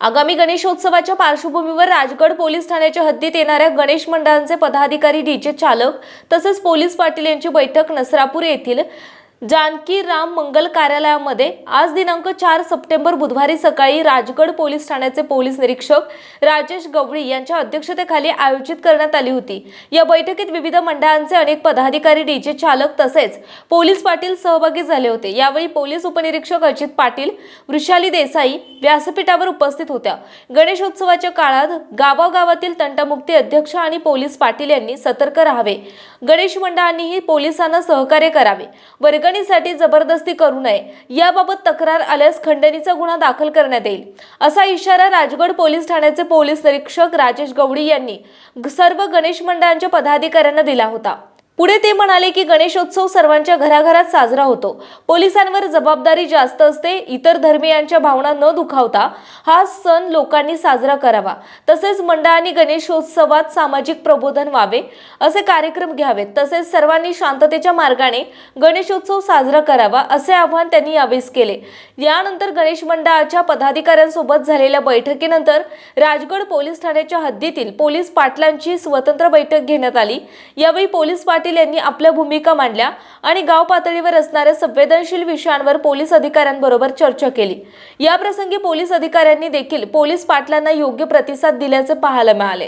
आगामी गणेशोत्सवाच्या पार्श्वभूमीवर राजगड पोलीस ठाण्याच्या हद्दीत येणाऱ्या गणेश मंडळांचे पदाधिकारी डीजे चालक तसेच पोलीस पाटील यांची बैठक नसरापूर येथील जानकी राम मंगल कार्यालयामध्ये आज दिनांक चार सप्टेंबर बुधवारी सकाळी राजगड पोलीस ठाण्याचे पोलीस निरीक्षक राजेश गवळी यांच्या अध्यक्षतेखाली आयोजित करण्यात आली होती. या बैठकीत विविध मंडळांचे अनेक पदाधिकारी डीजे चालक तसेच पोलीस पाटील सहभागी झाले होते. यावेळी पोलीस उपनिरीक्षक अजित पाटील वृषाली देसाई व्यासपीठावर उपस्थित होत्या. गणेशोत्सवाच्या काळात गावागावातील तंटामुक्ती अध्यक्ष आणि पोलीस पाटील यांनी सतर्क राहावे. गणेश मंडळांनीही पोलिसांना सहकार्य करावे. वर्गणीसाठी जबरदस्ती करू नये. याबाबत तक्रार आल्यास खंडणीचा गुन्हा दाखल करण्यात येईल. असा इशारा राजगड पोलीस ठाण्याचे पोलीस निरीक्षक राजेश गवडी यांनी सर्व गणेश मंडळांच्या पदाधिकाऱ्यांना दिला होता. पुढे ते म्हणाले की गणेशोत्सव सर्वांच्या घराघरात साजरा होतो. पोलिसांवर जबाबदारी जास्त असते इतर धर्मियांच्या भावना न दुखावता हा सण लोकांनी साजरा करावा. तसेच मंडळांनी गणेशोत्सवात सामाजिक प्रबोधन व्हावे असे कार्यक्रम घ्यावेत. तसेच सर्वांनी शांततेच्या मार्गाने गणेशोत्सव साजरा करावा असे आवाहन त्यांनी यावेळेस केले. यानंतर गणेश मंडळाच्या पदाधिकाऱ्यांसोबत झालेल्या बैठकीनंतर राजगड पोलीस ठाण्याच्या हद्दीतील पोलीस पाटलांची स्वतंत्र बैठक घेण्यात आली. यावेळी पोलीस पाटील यांनी आपल्या भूमिका मांडल्या आणि गाव पातळीवर असणाऱ्या संवेदनशील विषयांवर पोलीस अधिकाऱ्यांबरोबर चर्चा केली. याप्रसंगी पोलीस अधिकाऱ्यांनी देखील पोलीस पाटलांना योग्य प्रतिसाद दिल्याचे पाहायला मिळाले.